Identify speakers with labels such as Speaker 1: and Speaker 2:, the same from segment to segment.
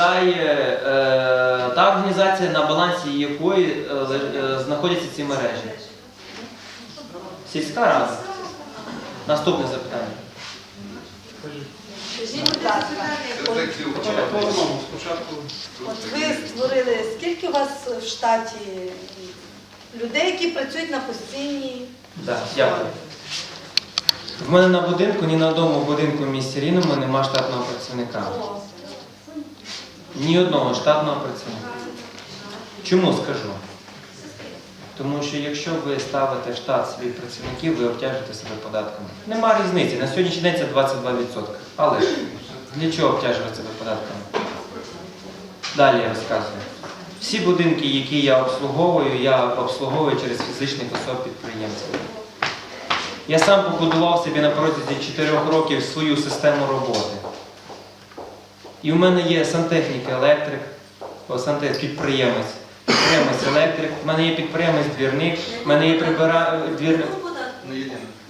Speaker 1: відповідає е, та організація, на балансі якої е, е, знаходяться ці мережі? Сільська рада. Наступне запитання.
Speaker 2: Скажіть, будь ласка, от, ви створили, скільки у вас в штаті людей, які працюють на постійній?
Speaker 1: Так, дякую. В мене на будинку, ні на одному будинку в місті Рівному нема штатного працівника. Ні одного штатного працівника. Чому скажу? Тому що якщо ви ставите штат своїх працівників, ви обтяжуєте себе податками. Нема різниці. На сьогоднішній день це 22%. Але ж для чого обтяжувати себе податками? Далі я розказую. Всі будинки, які я обслуговую, я обслуговую через фізичних особ підприємців. Я сам побудував собі на протязі 4 років свою систему роботи. І в мене є сантехнік, електрик, о, сантехнік, підприємець, підприємець електрик, в мене є підприємець двірник, в мене є прибира... двірник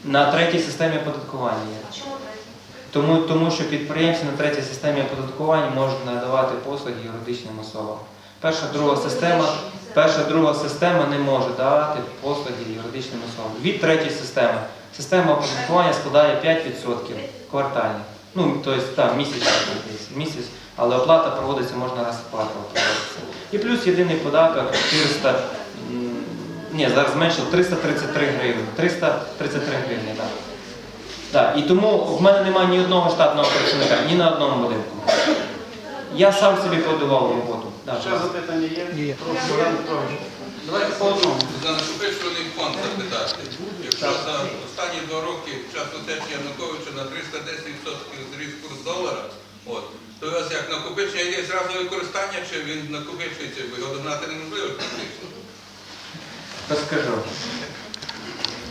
Speaker 1: на третій системі оподаткування. є. Тому, тому що підприємці на третій системі оподаткування можуть надавати послуги юридичним особам. Перша, друга система, перша, друга система не може давати послуги юридичним особам. Від третьої системи система оподаткування складає 5% квартальних. Ну, тобто, так, місяць, місяць, але оплата проводиться, можна раз оплата проводиться. І плюс єдиний податок 400, ні, зараз зменшив 333 гривні. 333 гривні, так. Так, і тому в мене немає ні одного штатного працівника, ні на одному будинку. Я сам собі подавав роботу. Да.
Speaker 3: Ще запитання є? Є. Прошу, Богдан Петрович. Давайте по одному.
Speaker 4: За накопичувальний фонд запитати. Якщо за останні два роки часу теж Януковича на 310% зріс курс долара, от, то у вас як накопичення є зразу використання, чи він накопичується, бо його догнати неможливо практично?
Speaker 1: Розкажу.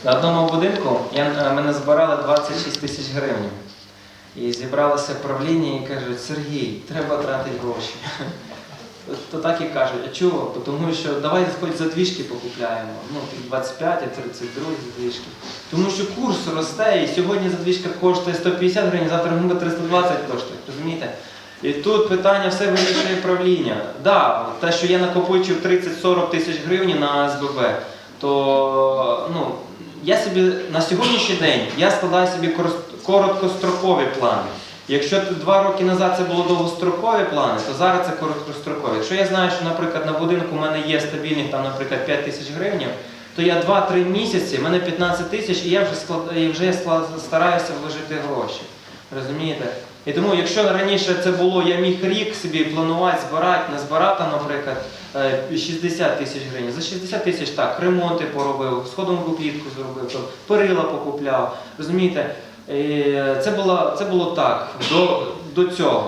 Speaker 1: На одному будинку я, мене збирали 26 тисяч гривень. І зібралося правління і кажуть, Сергій, треба тратити гроші. То так і кажуть, а чого? Тому що давай хоч за двіжки покупляємо. Ну, 25, а 32 двіжки. Тому що курс росте, і сьогодні задвіжка коштує 150 гривень, завтра губа 320 коштує. Розумієте? І тут питання все вирішує правління. Да, те, що я накопичив 30-40 тисяч гривень на СББ, то ну, я собі на сьогоднішній день я складаю собі короткострокові плани. Якщо два роки назад це було довгострокові плани, то зараз це короткострокові. Якщо я знаю, що, наприклад, на будинку в мене є стабільних там, наприклад, 5 тисяч гривень, то я 2-3 місяці, в мене 15 тисяч, і я вже склад... і вже стараюся вложити гроші. Розумієте? І тому, якщо раніше це було, я міг рік собі планувати, збирати, не збирати, наприклад, е, 60 тисяч гривень. За 60 тисяч так, ремонти поробив, сходову клітку зробив, перила покупляв. Розумієте? Е, Це було, це було так до, до цього.